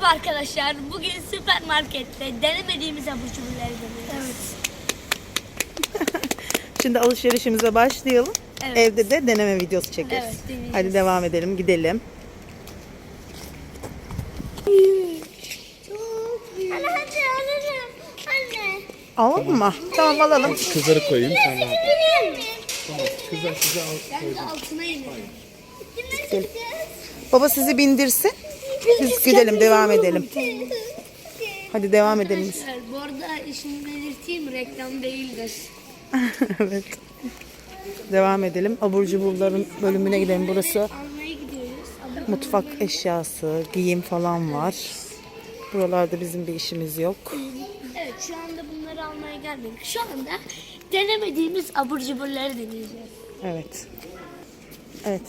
Merhaba arkadaşlar. Bugün süpermarkette denemediğimiz abur cuburları deniyoruz. Evet. Şimdi alışverişimize başlayalım. Evet. Evde de deneme videosu çekeriz. Evet, deneyeceğiz. Hadi devam edelim, gidelim. Anne hadi alalım. Anne. Alalım mı? Tamam alalım. Kızları koyayım sen rahat. Tamam. Kızlar size al. Ben de altına inelim. Baba sizi bindirsin. Biz gidelim, devam edelim. Hadi devam edelim biz. Arkadaşlar bu arada işini belirteyim reklam değildir. evet. Devam edelim. Abur cuburların bölümüne gidelim. Burası Almaya gidiyoruz. Abur mutfak eşyası, giyim falan var. Buralarda bizim bir işimiz yok. Evet şu anda bunları almaya gelmedik. Şu anda denemediğimiz abur cuburları deneyeceğiz. Evet. Evet.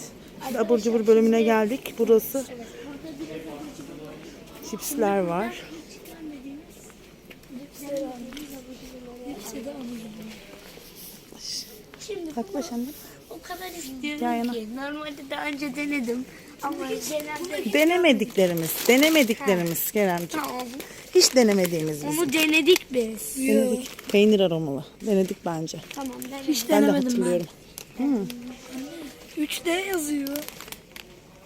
Abur cubur bölümüne geldik. Burası Evet burada biraz abur cubur var. çipsler var. Hiç görmediğimiz cipsler var. Şimdi Yaklaş anne. o kadar istiyorum ki. Normalde daha önce denedim. Ama genelde Denemediklerimiz, denemediklerimiz Keremciğim. Tamam. Hiç denemediğimiz biz. Onu denedik biz. Denedik. Peynir aromalı. Denedik bence. Tamam denedik. ben de hatırlıyorum. 3D yazıyor.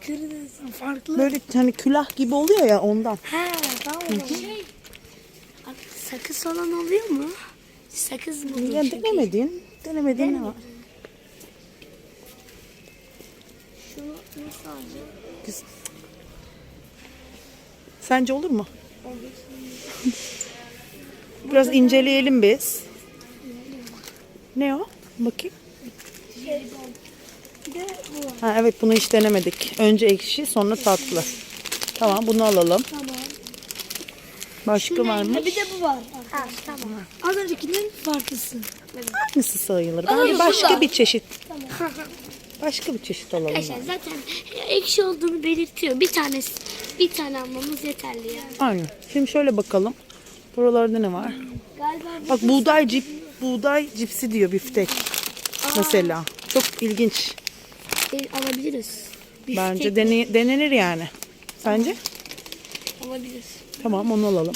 Kırmızı farklı. Böyle hani külah gibi oluyor ya ondan. He tamam. Şey, sakız falan oluyor mu? Sakız mı? Ya denemediğin, denemediğin ne var? Şunu nasıl alacağım? Güzel. Sence olur mu? Biraz inceleyelim biz. Ne o? Bakayım. Var. Ha, evet bunu hiç denemedik. Önce ekşi sonra tatlı. Tamam bunu alalım. Tamam. Başka var mı? Bir de bu var. Ha, tamam. Az öncekinin farklısı. Hangisi sayılır? Alalım Bence başka bir çeşit. Başka bir çeşit alalım. Arkadaşlar zaten ekşi olduğunu belirtiyor. Bir tanesi, bir tane almamız yeterli yani. Aynen. Şimdi şöyle bakalım. Buralarda ne var? Galiba Bak buğday cip, buğday cipsi diyor biftek. Mesela. Çok ilginç. Şey alabiliriz. Biftek Bence dene- denenir yani. Sence? alabiliriz. Tamam onu alalım.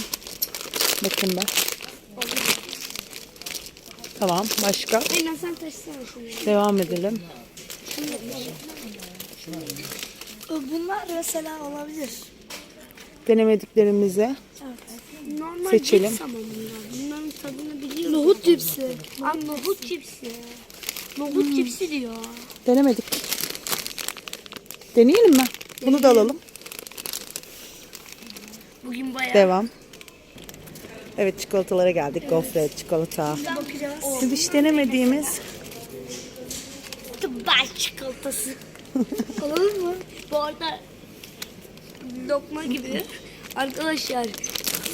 Bakın ben. Tamam başka. Aynen sen taşısana şunu. Devam edelim. Bunlar mesela olabilir. Denemediklerimize Normal Seçelim. cips ama bunlar. Bunların tadını biliyoruz. Nohut cipsi. Aa, nohut cipsi. Nohut cipsi diyor. denemedik. Deneyelim mi? Bunu da alalım. Bugün bayağı Devam. Evet çikolatalara geldik. Gofret, çikolata. Biz hiç denemediğimiz Dubai çikolatası. Alalım mı? Bu arada lokma gibi. Arkadaşlar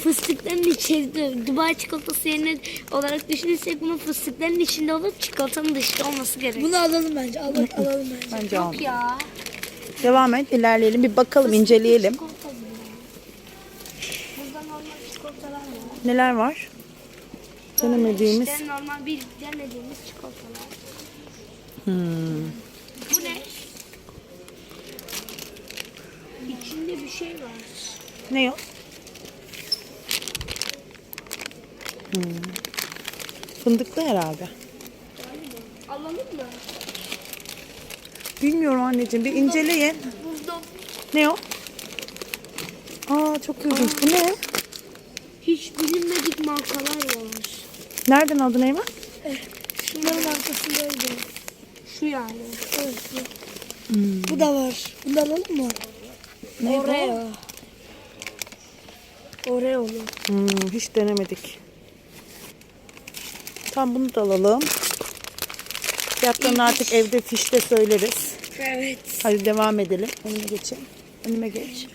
fıstıkların içinde Dubai çikolatası yerine olarak düşünürsek bunu fıstıkların içinde olup çikolatanın dışında olması gerek. Bunu alalım bence. Al, alalım bence. bence Yok aldım. ya. Devam et, ilerleyelim. Bir bakalım, inceleyelim. Neler var? Denemediğimiz. İşte normal bir denediğimiz çikolatalar. Hmm. Bu ne? İçinde bir şey var. Ne o? Hmm. Fındıklı herhalde. Alalım mı? Bilmiyorum anneciğim. Bir inceleyin. Buzdolabı. Ne o? Aa çok ilginç. Bu ne? Hiç bilinmedik markalar var. Nereden aldın Eymen? Şunların arkasındaydı. Şu yani. Evet. bu. Bu da var. Bunu alalım mı? Ne Oreo. Oreo'lu. Hmm, hiç denemedik. Tamam bunu da alalım. Fiyatlarını artık evde fişte söyleriz. Evet. Hadi devam edelim. Önüme geçelim. Önüme geç.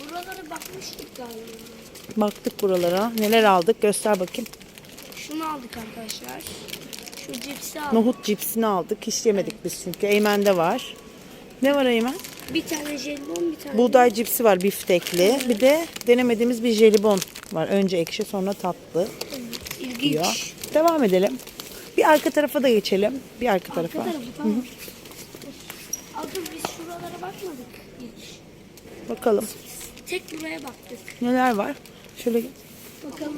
Buralara bakmıştık galiba. Baktık buralara. Neler aldık? Göster bakayım. Şunu aldık arkadaşlar. Şu cipsi aldık. Nohut cipsini aldık. Hiç yemedik biz çünkü. Eymen'de var. Ne var Eymen? Bir tane jelibon, bir tane Buğday cipsi var biftekli. Bir de denemediğimiz bir jelibon var. Önce ekşi sonra tatlı ilginç. diyor. Devam edelim. Bir arka tarafa da geçelim. Bir arka tarafa. Arka tarafı tamam. Dur biz şuralara bakmadık hiç. Bakalım Tek buraya baktık. neler var. Şöyle Bakalım.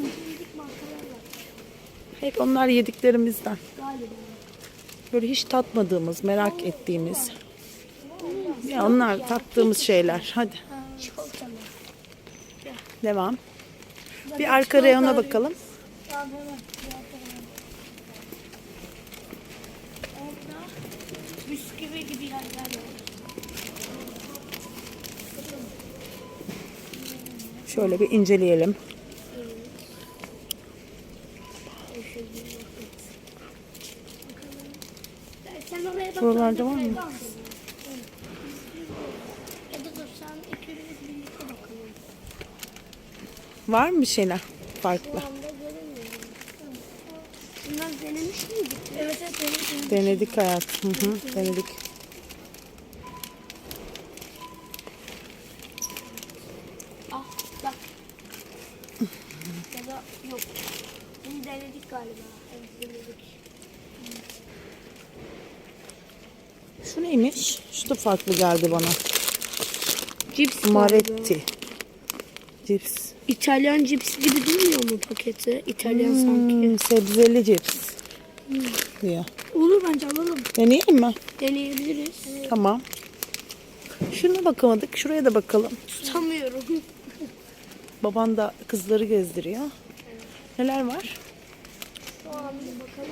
hep onlar yediklerimizden. galiba. Böyle hiç tatmadığımız, merak ettiğimiz. Ya onlar tattığımız şeyler. Hadi devam. Bir arka reyona bakalım. Tamam hemen. Orada bisküvi gibi yerler var. Şöyle bir inceleyelim. Buralarda var mı? Var mı bir şeyler farklı? Şu anda göremiyorum. Bunlar denemiş miydik? Evet evet denemiş. Denedik hayat. Hı hı, denedik. Ah bak. ya da yok. Bunu denedik galiba. Evet denedik. Şu neymiş? Şu da farklı geldi bana. Cips Maretti. Cips. İtalyan cips gibi durmuyor mu paketi? İtalyan sanki. Hmm, sebzeli cips. Diyor. Olur bence alalım. Deneyelim mi? Deneyebiliriz. Tamam. Şuna bakamadık. Şuraya da bakalım. Tutamıyorum. Baban da kızları gezdiriyor. Neler var? Şu an bir bakalım.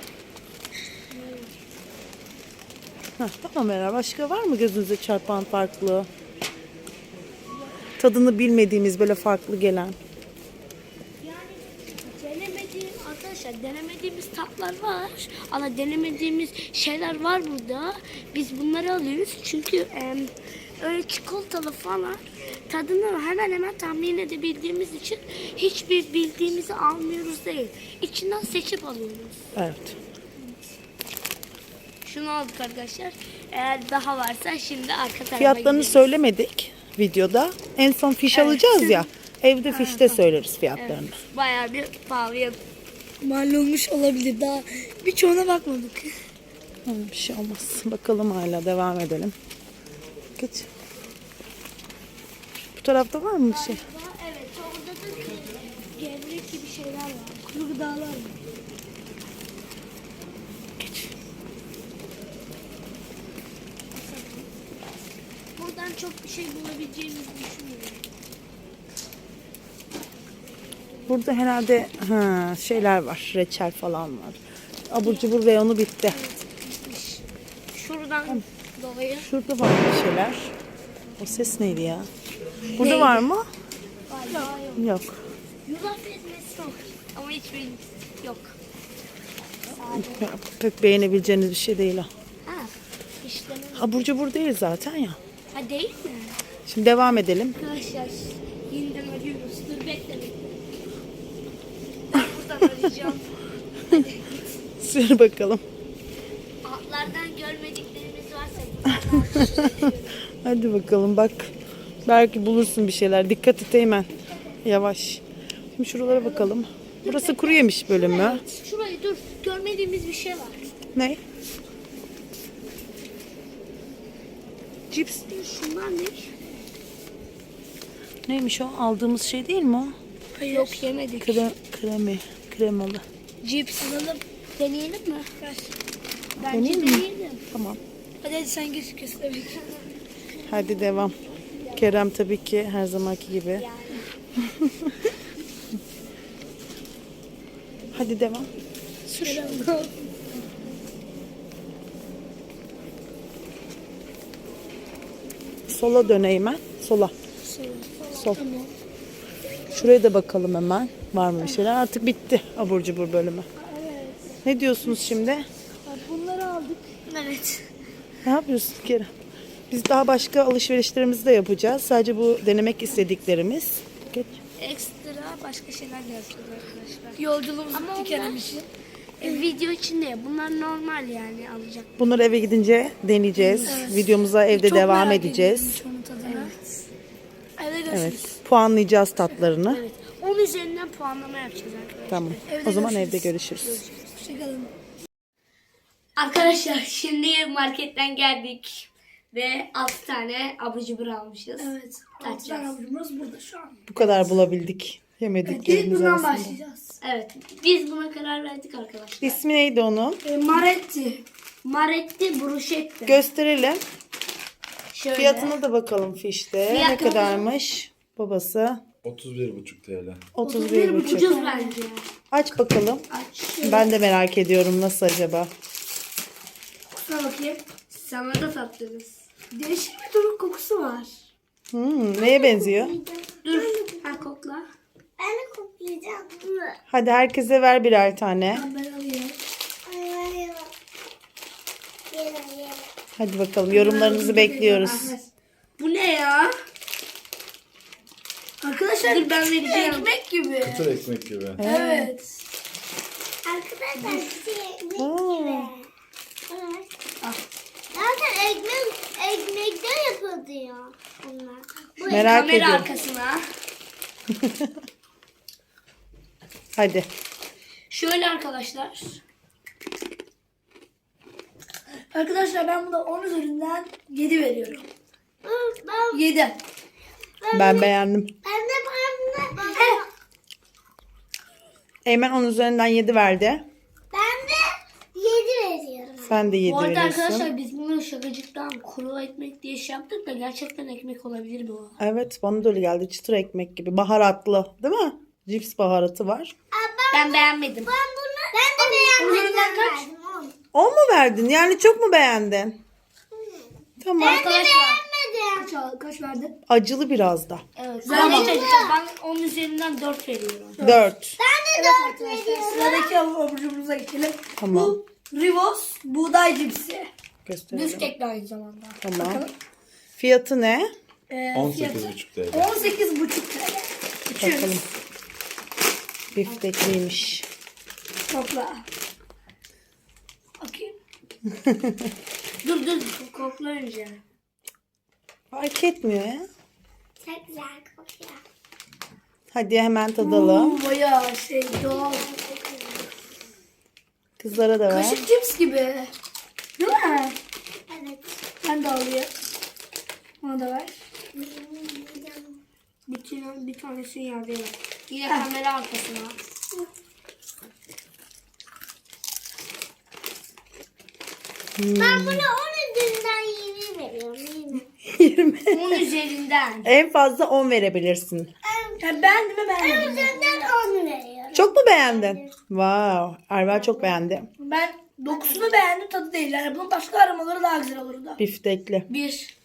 Heh, tamam Meral. Başka var mı gözünüze çarpan farklı? Tadını bilmediğimiz böyle farklı gelen. Yani denemediğim arkadaşlar denemediğimiz tatlar var ama denemediğimiz şeyler var burada. Biz bunları alıyoruz çünkü em, öyle çikolatalı falan tadını hemen hemen tahmin edebildiğimiz için hiçbir bildiğimizi almıyoruz değil. İçinden seçip alıyoruz. Evet. Şunu aldık arkadaşlar. Eğer daha varsa şimdi arka tarafa Fiyatlarını gideriz. söylemedik videoda. En son fiş alacağız ya. Evde fişte söyleriz fiyatlarını. Bayağı bir pahalıya Mal olmuş olabilir. Daha birçoğuna bakmadık. Bir şey olmaz. Bakalım hala devam edelim. Geç. Bu tarafta var mı bir şey? Evet orada da gevrek gibi şeyler var. Kuru gıdalar var. Buradan çok bir şey bulabileceğimizi düşünmüyorum. Burada herhalde ha, şeyler var. Reçel falan var. Abur cubur reyonu bitti. Şuradan dolayı Şurada var bir şeyler. O ses neydi ya? Burada var mı? galiba yok. Yok. Yulaf ezmesi var ama hiçbir yok. Pek beğenebileceğiniz bir şey değil o. Ha. Abur cubur değil zaten ya. Ha değil mi? Şimdi devam edelim. Arkadaşlar yeniden arıyoruz. Dur bekle bekle. Ben buradan arayacağım. Sür bakalım. Altlardan görmediklerimiz varsa Hadi bakalım bak. Belki bulursun bir şeyler. Dikkat et Eymen. Yavaş. Şimdi şuralara bakalım. Burası kuru yemiş bölümü. Evet, şurayı dur. Görmediğimiz bir şey var. Ne? Cips. Şunlar ne? Neymiş o? Aldığımız şey değil mi o? Yok yemedik. Krem, kremi. Kremalı. Cips alalım. Deneyelim mi? Bence Deneyeyim mi? deneyelim. Tamam. Hadi hadi sen göz göster. Hadi devam. Kerem tabii ki her zamanki gibi. Hadi devam. Sür. Sola döneyim ben. Sola. Sol. Şuraya da bakalım hemen. Var mı bir şeyler? Artık bitti abur cubur bölümü. Ne diyorsunuz şimdi? Bunları aldık. Evet. Ne yapıyorsun Kerem? Biz daha başka alışverişlerimizi de yapacağız. Sadece bu denemek istediklerimiz. Geç. Ekstra başka şeyler de yapacağız arkadaşlar. Yolculuğumuz Ama işi. E, video için de bunlar normal yani alacak. Bunları eve gidince deneyeceğiz. Videomuza evde Çok devam merak edeceğiz. görüşürüz. Evet. Puanlayacağız tatlarını. Evet. 10 üzerinden puanlama yapacağız arkadaşlar. Tamam. Evde o zaman görüşürüz. evde görüşürüz. Hoşçakalın. Arkadaşlar şimdi marketten geldik. Ve 6 tane abur cubur almışız. Evet. Altı tane avucumuz burada şu an. Bu kadar bulabildik. İlk Yemediklerimiz bundan arasında. başlayacağız. Evet. Biz buna karar verdik arkadaşlar. İsmi neydi onun? E, Maretti. Maretti bruschetti. Gösterelim. Şöyle. Fiyatına da bakalım fişte. Ne Fiyatı- kadarmış? Babası 31,5 TL. 31,5. Ucuz bence. Aç bakalım. Aç. Ben de merak ediyorum nasıl acaba. Kusura bakayım. Sana da tattınız. Değişik bir doruk kokusu var. Hmm, neye benziyor? Dur. Ha kokla. Ben de koklayacağım. Hadi herkese ver birer tane. Ben. Yerim yerim. Hadi bakalım yorumlarınızı bekliyoruz. Bu ne ya? Arkadaşlar Dur ben vereceğim. ekmek gibi. Kıtır ekmek gibi. Evet. Arkadaşlar size ekmek gibi. Evet. Zaten ekmek ekmekten yapıldı ya onlar. Bu Merak Kamera ediyorum. arkasına. Hadi. Şöyle arkadaşlar. Arkadaşlar ben buna 10 üzerinden 7 veriyorum. ben 7. Ben beğendim. ben de ben de Eymen 10 üzerinden 7 verdi. ben de 7 veriyorum. Sen de 7 Bu arada veriyorsun. arkadaşlar biz bunu şakacıktan kuru ekmek diye şey yaptık da gerçekten ekmek olabilir bu. Evet bana da öyle geldi. Çıtır ekmek gibi. Baharatlı değil mi? Cips baharatı var. Ben beğenmedim. Ben bunu ben de beğenmedim. üzerinden kaç? verdim, on. 10 mu verdin? Yani çok mu beğendin? Tamam. Arkadaşlar. Beğenmedim. Kaç, al- kaç verdin? Acılı biraz da. Evet. Ben, de- ben onun üzerinden 4 veriyorum. 4. Ben de Evet 4 arkadaşlar veriyorum. sıradaki avucumuza geçelim. Tamam. Bu Rivos buğday cipsi. Gösterelim. Büftek de aynı zamanda. Tamam. Bakalım. Fiyatı ne? Ee, 18,5 TL. 18,5 TL. Üçüyoruz. Bakalım. Biftekliymiş. Topla. Bakayım. Dur dur kokla önce. Fark etmiyor ya. Çok güzel kokuyor. Hadi hemen tadalım. Bu bayağı şey doğal. Kızlara da ver. Kaşık cips gibi. Değil mi? Evet. Ben de alayım. Bana da ver. Bütün bir tanesini ver. Yine kamera arkasına. Ben buna 10 üzerinden 20 veriyorum. 20. 20. 10 üzerinden. En fazla 10 verebilirsin. Yani beğendim mi En üzerinden 10 veriyorum. Çok mu beğendin? Wow. Erva çok beğendi. Ben dokusunu beğendim tadı değil. Yani bunun başka aramaları daha güzel olurdu. Biftekli. 1.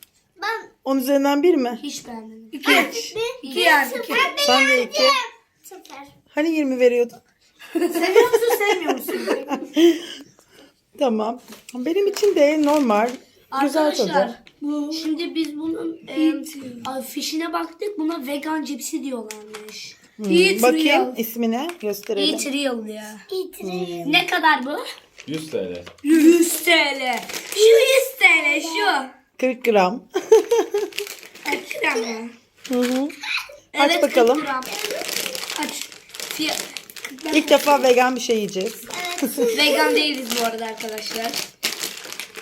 Ben 10 üzerinden 1 mi? Hiç beğenmedim. İki. İki yani. iki. Sen de 2. süper. Hani 20 veriyordun? Seviyor musun sevmiyor musun? Tamam. Benim için de normal. Güzel Arkadaşlar tadı. Bu şimdi biz bunun e, fişine baktık. Buna vegan cipsi diyorlarmış. Eat Bakayım real. ismine gösterelim. Eat real ya. İtirim. Ne kadar bu? 100 TL. 100 TL. Şu 100 TL şu. 40 gram. 40 gram mı? Hı hı. Evet, Aç 40 bakalım. gram. Aç. Fiyat. İlk defa vegan bir şey yiyeceğiz. Vegan değiliz bu arada arkadaşlar.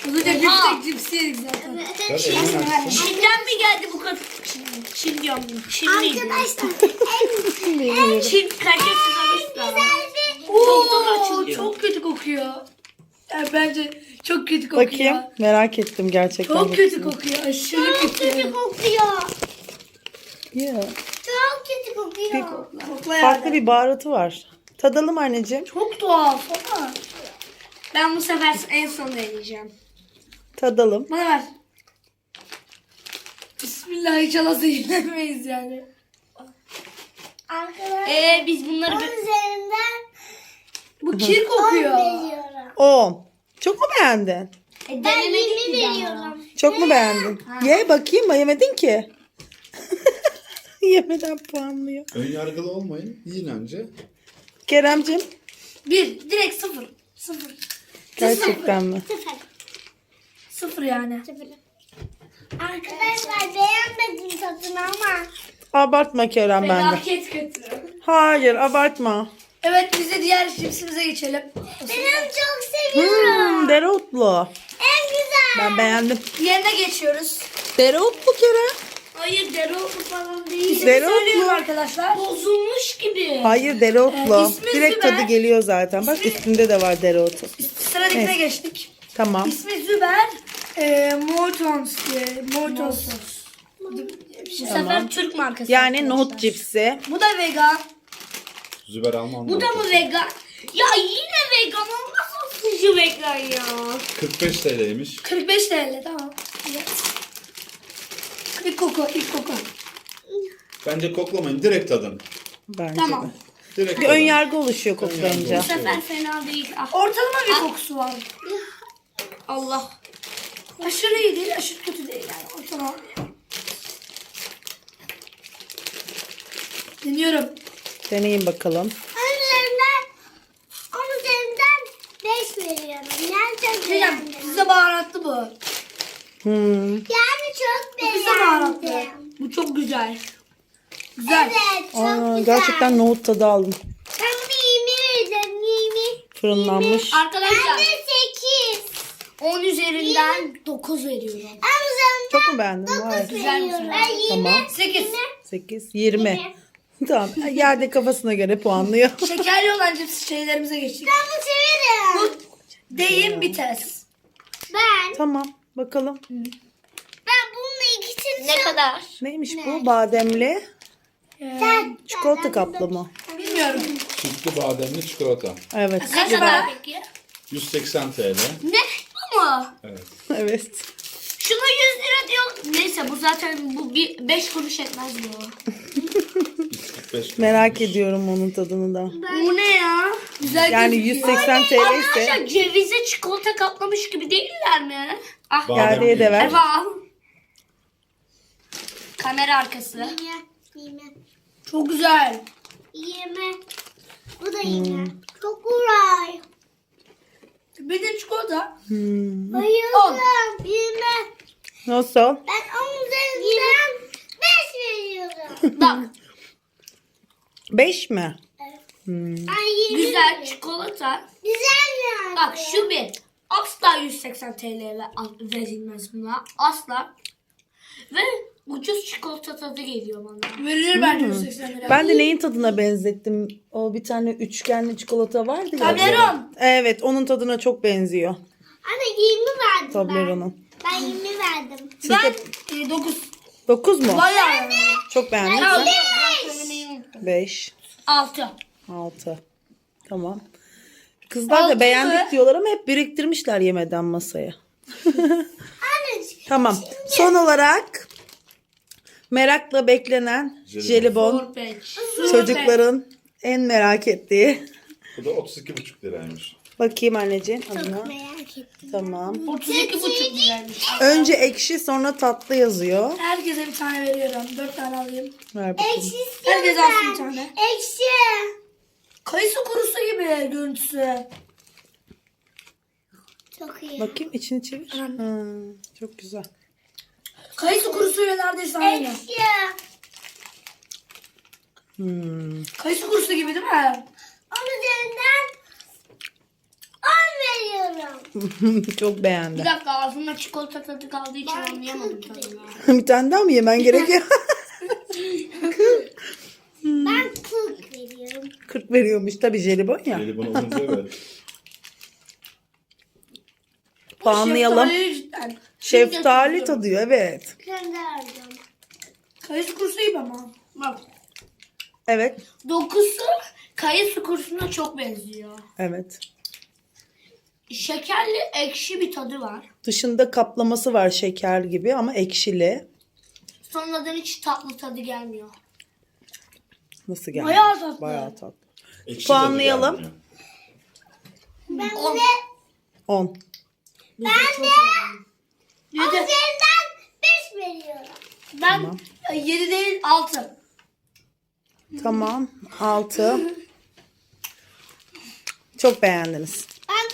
Az önce biftek cipsi yedik zaten. Çin'den mi geldi bu kadar? Çin, Çin diyorum. Çinliydi. Arkadaşlar Çin kalitesiz alışla. Oo, çok kötü kokuyor. Yani bence çok kötü kokuyor. Bakayım. Merak ettim gerçekten. Çok kötü kokuyor. Aşırı çok kötü kötü. kokuyor. Yeah. Çok kötü kokuyor. Kokla. Farklı bir baharatı var. Tadalım anneciğim. Çok tuhaf ama. Ben bu sefer en son deneyeceğim. Tadalım. Bana ver. Bismillah inşallah zehirlenmeyiz yani. Arkadaşlar Ee biz bunları 10 bir- üzerinden Bu kir 10 kokuyor. veriyorum. 10. Çok mu beğendin? e, Ben denemedik 20 bir daha. veriyorum. Çok mu beğendin? Ye bakayım mı? Yemedin ki. Yemeden puanlıyor. Ön yargılı olmayın. Yiyin önce. Keremcim. Bir. Direkt sıfır. Sıfır. Gerçekten mi? Sıfır. Sıfır yani. Sıfır. Arkadaşlar beğenmedim tadını ama. Abartma Kerem bende. Felaket kötü. Hayır abartma. Evet biz de diğer cipsimize geçelim. Benim çok seviyorum. Hmm, dereotlu. En güzel Ben beğendim. Yerine geçiyoruz. Dereotlu Kerem. Hayır dereotu falan değil. Dereotlu. Söylüyorum arkadaşlar. Bozulmuş gibi. Hayır dereotlu. Ee, ismi Direkt tadı geliyor zaten. Bak üstünde de var dereotu. Sıradakine Evet. geçtik. Tamam. İsmi Züber. E, Mortons diye. Mortons. Bu sefer Türk markası. Yani arkadaşlar. nohut cipsi. Bu da vegan. Züber Alman. Bu da mı vegan? Ya yine vegan olmaz sıcı vegan ya. 45 TL'ymiş. 45 TL tamam. Evet. İlk koku, ilk koku. Bence koklamayın. Direkt tadın. Bence Tamam. de. Direkt Bir tadın. ön yargı oluşuyor koklayınca. Bu sefer fena değil. Ah, Ortalama bir kokusu var. Allah. Aşırı iyi değil, aşırı kötü değil yani. Ortalama. Deniyorum. Deneyin bakalım. Onun üzerinden, onun üzerinden 5 veriyorum. Nereden Diyeceğim, beğendim? size baharatlı bu. Hmm. Yani çok Size baharatlı. beğendim. Bu çok güzel. Güzel. Evet çok Aa, güzel. gerçekten nohut tadı aldım. Ben 20 verdim 20. Fırınlanmış. Ben Arkadaşlar de 8. 10 üzerinden 9 veriyorum. Amcamdan Çok mu beğendin? Vay. Güzel mi? veriyorum. Ben 20. Tamam. 8. 8, 20. Tamam. Yerde kafasına göre puanlıyor. Şekerli olan cips şeylerimize geçtik. Ben bu severim. Deyim bites. Ben, tamam. Bakalım. ben bunun ikisini Ne kadar? Neymiş bu? Bademli. Sen, Çikolata kaplı mı? Bilmiyorum. Sütlü bademli çikolata. Evet. Ne kadar peki? 180 TL. Ne? Mu? Evet. Evet. Şuna 100 lira diyor. Neyse bu zaten bu bir 5 kuruş etmez bu. 45 Merak ediyorum onun tadını da. Bu ne ya? Güzel Yani gözüküyor. 180 TL ise cevize çikolata kaplamış gibi değiller mi? Ah Gerdeğe de ver. devam. Kamera arkası. Yeme, yeme, Çok güzel. yeme. Bu da yeme. Çok güzel. Bildiğin çikolata. Hmm. Bayıldım. Yeme. Nasıl? Ben onun üzerinden 5 veriyorum. Bak 5 mi? Ben 20 güzel veriyorum. çikolata. Güzel yani. Bak şu bir. Asla 180 TL ve- verilmez buna. Asla. Ve ucuz çikolata tadı geliyor bana. Verilir bence 180 lira. Ben de neyin tadına benzettim? O bir tane üçgenli çikolata vardı ya. Toblerone. Evet onun tadına çok benziyor. Anne 20 verdim Toblerone'un. ben. Ben 20 verdim. Siz Ben de e, 9. 9 mu? Bayağı. Çok beğendin. Ben söylemeyi unuttum. 5, 6. 6. Tamam. Kızlar Altı da beğendik diyorlar ama hep biriktirmişler yemeden masaya. Anneciğim. Tamam. Son olarak merakla beklenen Jelibon. çocukların en merak ettiği. Bu da 32,5 liraymış. Bakayım anneciğim adına. Çok merak ettim. Tamam. 32,5 liraymış. Önce ekşi sonra tatlı yazıyor. Herkese bir tane veriyorum. 4 tane alayım. Ver bakalım. Ekşi istiyorum Herkes alsın bir tane. Ekşi. Kayısı kurusu gibi görüntüsü. Çok iyi. Bakayım içini çevir. Ha, çok güzel. Kayısı kurusuyla neredeyse aynı. Ekşi. Hmm. Kayısı kurusu gibi değil mi? Onun üzerinden 10 veriyorum. çok Bir beğendim. dakika ağzımda çikolata tadı kaldığı için anlayamadım tadını. bir tane daha mı yemen gerekiyor? Ben 40 veriyorum. 40 veriyormuş tabii jelibon ya. Jelibon olunca evet. Puanlayalım. Şeftali cidden. Şeftali tadıyor evet. Kendi aldım. Kayısı kurusu gibi ama. Bak Evet. dokusu kayısı kurusuna çok benziyor. Evet. Şekerli ekşi bir tadı var. Dışında kaplaması var şeker gibi ama ekşili. Sonradan hiç tatlı tadı gelmiyor. Nasıl geldi? Bayağı tatlı. Bayağı tatlı. Ekşi Puanlayalım. Ben On. de 10. ben de onun üzerinden 5 veriyorum. Ben 7 değil 6. Tamam. 6. Çok beğendiniz. Ben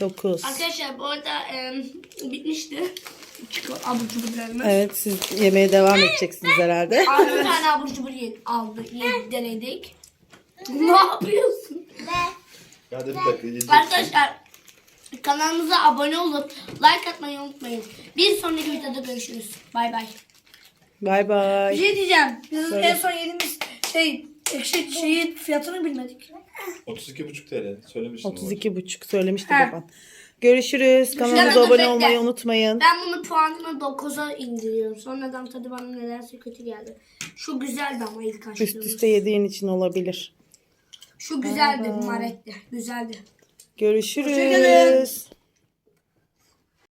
9. 9. arkadaşlar bu arada e, bitmişti. Çikolata abur cuburlarımız. Evet siz yemeye devam edeceksiniz herhalde. 6 tane abur cubur ye- aldı, ye- denedik. ne yapıyorsun? Ve Hadi bir dakika yiyeceksin. Arkadaşlar Kanalımıza abone olup like atmayı unutmayın. Bir sonraki videoda görüşürüz. Bay bay. Bay Bir bay. şey diyeceğim. Biz Söyle. en son yediğimiz şey ekşi şeyi fiyatını bilmedik. 32,5 TL. Söylemiştim. 32 buçuk söylemişti Ha. baban. Görüşürüz. Kanalımıza abone bekle. olmayı unutmayın. Ben bunu puanını 9'a indiriyorum. Sonradan tadı bana nedense kötü geldi. Şu güzeldi ama ilk Üst açtığımız. üste yediğin için olabilir. Şu güzeldi, maretti. Güzeldi. Görüşürüz.